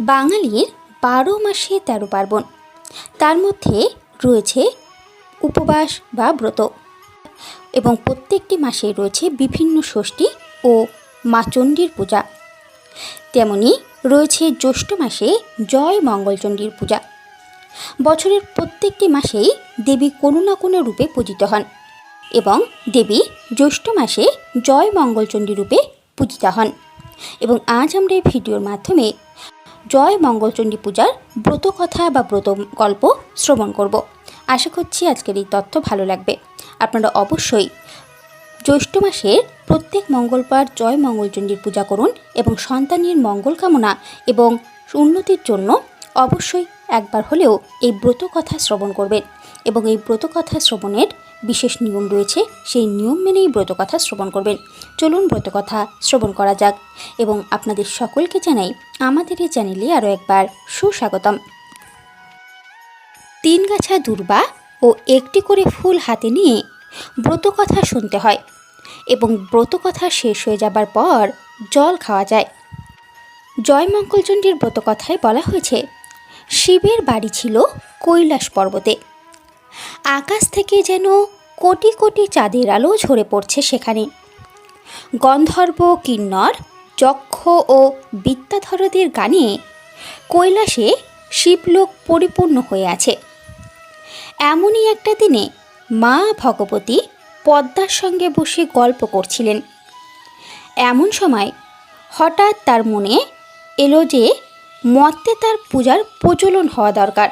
বাঙালির বারো মাসে তেরো পার্বণ। তার মধ্যে রয়েছে উপবাস বা ব্রত এবং প্রত্যেকটি মাসে রয়েছে বিভিন্ন ষষ্ঠী ও মা চণ্ডীর পূজা। তেমনি রয়েছে জ্যৈষ্ঠ মাসে জয় মঙ্গলচণ্ডীর পূজা। বছরের প্রত্যেকটি মাসেই দেবী কোনো না কোনো রূপে পূজিত হন এবং দেবী জ্যৈষ্ঠ মাসে জয় মঙ্গলচণ্ডী রূপে পূজিতা হন। এবং আজ আমরা এই ভিডিওর মাধ্যমে জয় মঙ্গলচণ্ডী পূজার ব্রত কথা বা ব্রত গল্প শ্রবণ করব। আশা করছি আজকের এই তথ্য ভালো লাগবে। আপনারা অবশ্যই জ্যৈষ্ঠ মাসে প্রত্যেক মঙ্গলবার জয় মঙ্গলচণ্ডীর পূজা করুন এবং সন্তানের মঙ্গল কামনা এবং উন্নতির জন্য অবশ্যই একবার হলেও এই ব্রত কথা শ্রবণ করবেন এবং এই ব্রত কথা শ্রবণের বিশেষ নিয়ম রয়েছে, সেই নিয়ম মেনেই ব্রত কথা শ্রবণ করবেন। চলুন ব্রত কথা শ্রবণ করা যাক এবং আপনাদের সকলকে জানাই আমাদের এই চ্যানেলে আরও একবার সুস্বাগতম। তিন গাছা দুর্বা ও একটি করে ফুল হাতে নিয়ে ব্রতকথা শুনতে হয় এবং ব্রতকথা শেষ হয়ে যাবার পর জল খাওয়া যায়। জয়মঙ্গলচণ্ডীর ব্রতকথায় বলা হয়েছে শিবের বাড়ি ছিল কৈলাস পর্বতে। আকাশ থেকে যেন কোটি কোটি চাঁদের আলো ঝরে পড়ছে সেখানে। গন্ধর্ব, কিন্নর, যক্ষ ও বিদ্যাধরদের গানে কৈলাসে শিবলোক পরিপূর্ণ হয়ে আছে। এমনই একটা দিনে মা ভগবতী পদ্মার সঙ্গে বসে গল্প করছিলেন। এমন সময় হঠাৎ তার মনে এলো যে মর্তে তার পূজার প্রচলন হওয়া দরকার।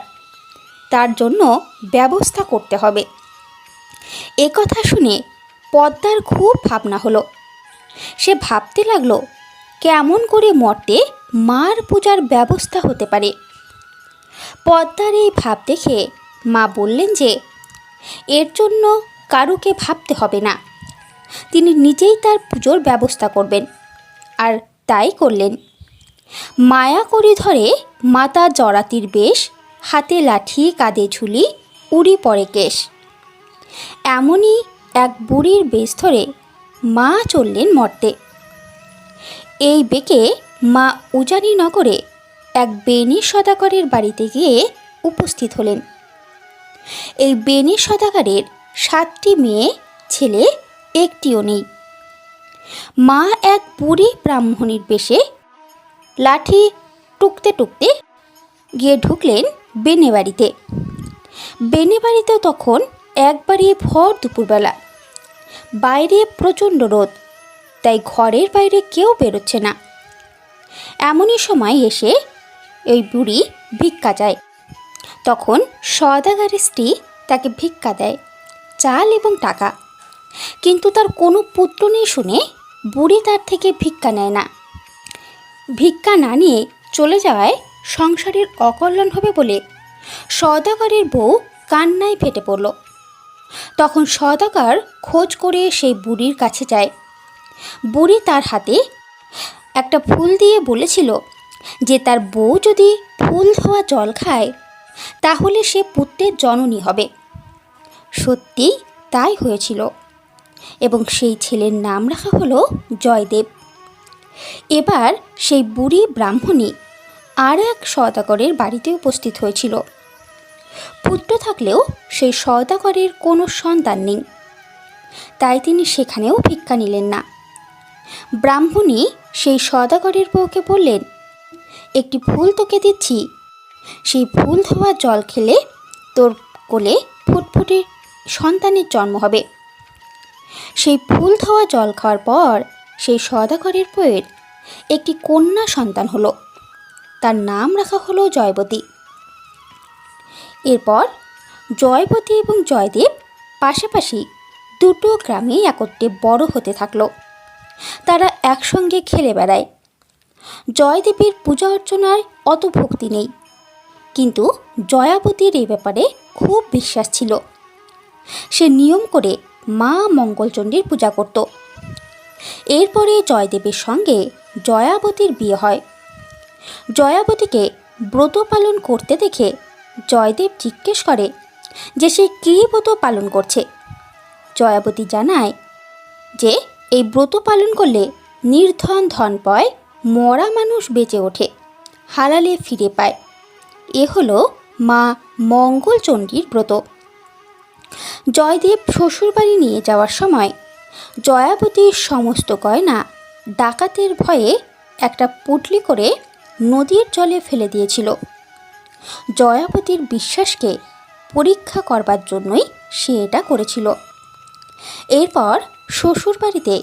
তার জন্য ব্যবস্থা করতে হবে। কথা শুনে পদ্মার খুব ভাবনা হলো। সে ভাবতে লাগল, কেমন করে মর্তে মার পূজার ব্যবস্থা হতে পারে? পদ্মার এই ভাব দেখে মা বললেন যে, এর জন্য কারুকে ভাবতে হবে না। তিনি নিজেই তার পুজোর ব্যবস্থা করবেন। আর তাই করলেন। মায়া করে ধরে মাতা জরাতির বেশ, হাতে লাঠি, কাঁধে ঝুলি, উড়ি পড়ে কেশ। এমনই এক বুড়ির বেশ ধরে মা চললেন মর্তে। এই বেকে মা উজানি নগরে এক বেনি সদাগরের বাড়িতে গিয়ে উপস্থিত হলেন। এই বেনি সদাগরের সাতটি মেয়ে, ছেলে, একটিও নেই। মা এক বুড়ি ব্রাহ্মণীর বেশে লাঠি টুকতে টুকতে গিয়ে ঢুকলেন বেনে বাড়িতে বেনে বাড়িতে তখন একবারে ভর দুপুরবেলা। বাইরে প্রচণ্ড রোদ, তাই ঘরের বাইরে কেউ বেরোচ্ছে না। এমনই সময় এসে ওই বুড়ি ভিক্ষা যায় তখন সদাগারের স্ত্রী তাকে ভিক্ষা দেয়, চাল এবং টাকা। কিন্তু তার কোনো পুত্র নেই শুনে বুড়ি তার থেকে ভিক্ষা নেয় না। ভিক্ষা না নিয়ে চলে যাওয়ায় সংসারের অকল্যাণ হবে বলে সদাগরের বউ কান্নায় ফেটে পড়ল। তখন সদাগর খোঁজ করে সেই বুড়ির কাছে যায়। বুড়ি তার হাতে একটা ফুল দিয়ে বলেছিল যে তার বউ যদি ফুল ধোয়া জল খায়, তাহলে সে পুত্রের জননী হবে। সত্যি তাই হয়েছিল। এবং সেই ছেলের নাম রাখা হলো জয়দেব। এবার সেই বুড়ি ব্রাহ্মণী আর এক সদাগরের বাড়িতে উপস্থিত হয়েছিল। পুত্র থাকলেও সেই সদাগরের কোনো সন্তান নেই। তাই তিনি সেখানেও ভিক্ষা নিলেন না। ব্রাহ্মণী সেই সদাগরের বউকে বললেন, একটি ফুল তোকে দিচ্ছি। সেই ফুল ধোয়া জল খেলে তোর কোলে ফুটফুটে সন্তানের জন্ম হবে। সেই ফুল ধোয়া জল খাওয়ার পর সেই সদাগরের বইয়ের একটি কন্যা সন্তান হলো। তার নাম রাখা হলো জয়বতী। এরপর জয়বতী এবং জয়দেব পাশাপাশি দুটো গ্রামে একত্রে বড় হতে থাকল। তারা একসঙ্গে খেলে বেড়ায়। জয়দেবের পূজা অর্চনায় অত ভক্তি নেই। কিন্তু জয়াবতীর এই ব্যাপারে খুব বিশ্বাস ছিল। সে নিয়ম করে মা মঙ্গলচণ্ডীর পূজা করত। এরপরে জয়দেবের সঙ্গে জয়াবতীর বিয়ে হয়। জয়াবতীকে ব্রত পালন করতে দেখে জয়দেব জিজ্ঞেস করে যে সে কী ব্রত পালন করছে। জয়াবতী জানায় যে এই ব্রত পালন করলে নির্ধন ধন পয়, মরা মানুষ বেঁচে ওঠে, হালালে ফিরে পায়। এ হলো মা মঙ্গলচণ্ডীর ব্রত। জয়দেব শ্বশুরবাড়ি নিয়ে যাওয়ার সময় জয়াবতীর সমস্ত গয়না ডাকাতের ভয়ে একটা পুটলি করে নদীর জলে ফেলে দিয়েছিল। জয়াবতীর বিশ্বাসকে পরীক্ষা করবার জন্যই সে এটা করেছিল। এরপর শ্বশুরবাড়িতে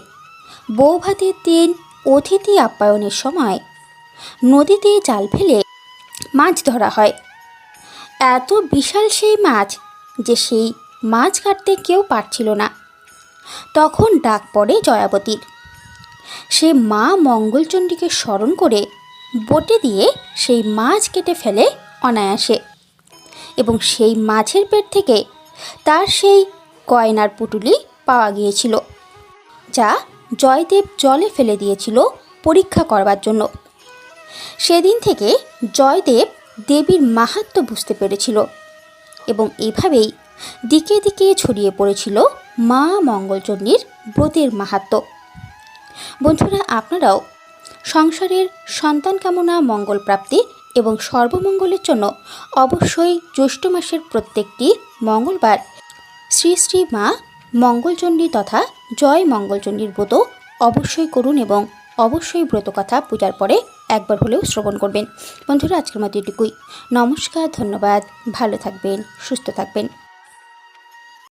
বৌভাতের দিন অতিথি আপ্যায়নের সময় নদীতে জাল ফেলে মাছ ধরা হয়। এত বিশাল সেই মাছ যে সেই মাছ কাটতে কেউ পারছিল না। তখন ডাক পড়ে জয়াবতীর। সে মা মঙ্গলচণ্ডীকে স্মরণ করে বটে দিয়ে সেই মাছ কেটে ফেলে অনায়াসে এবং সেই মাছের পেট থেকে তার সেই গয়নার পুটুলি পাওয়া গিয়েছিল, যা জয়দেব জলে ফেলে দিয়েছিল পরীক্ষা করবার জন্য। সেদিন থেকে জয়দেব দেবীর মাহাত্ম্য বুঝতে পেরেছিল এবং এভাবেই দিকে দিকে ছড়িয়ে পড়েছিল মা মঙ্গলচণ্ডীর ব্রতের মাহাত্ম্য। বন্ধুরা, আপনারাও সংসারের সন্তান কামনা, মঙ্গল প্রাপ্তি এবং সর্বমঙ্গলের জন্য অবশ্যই জ্যৈষ্ঠ মাসের প্রত্যেকটি মঙ্গলবার শ্রী শ্রী মা মঙ্গলচণ্ডী তথা জয় মঙ্গলচণ্ডীর ব্রত অবশ্যই করুন এবং অবশ্যই ব্রত কথা পূজার পরে একবার হলেও শ্রবণ করবেন। বন্ধুরা, আজকের মতো এটুকুই। নমস্কার, ধন্যবাদ। ভালো থাকবেন, সুস্থ থাকবেন।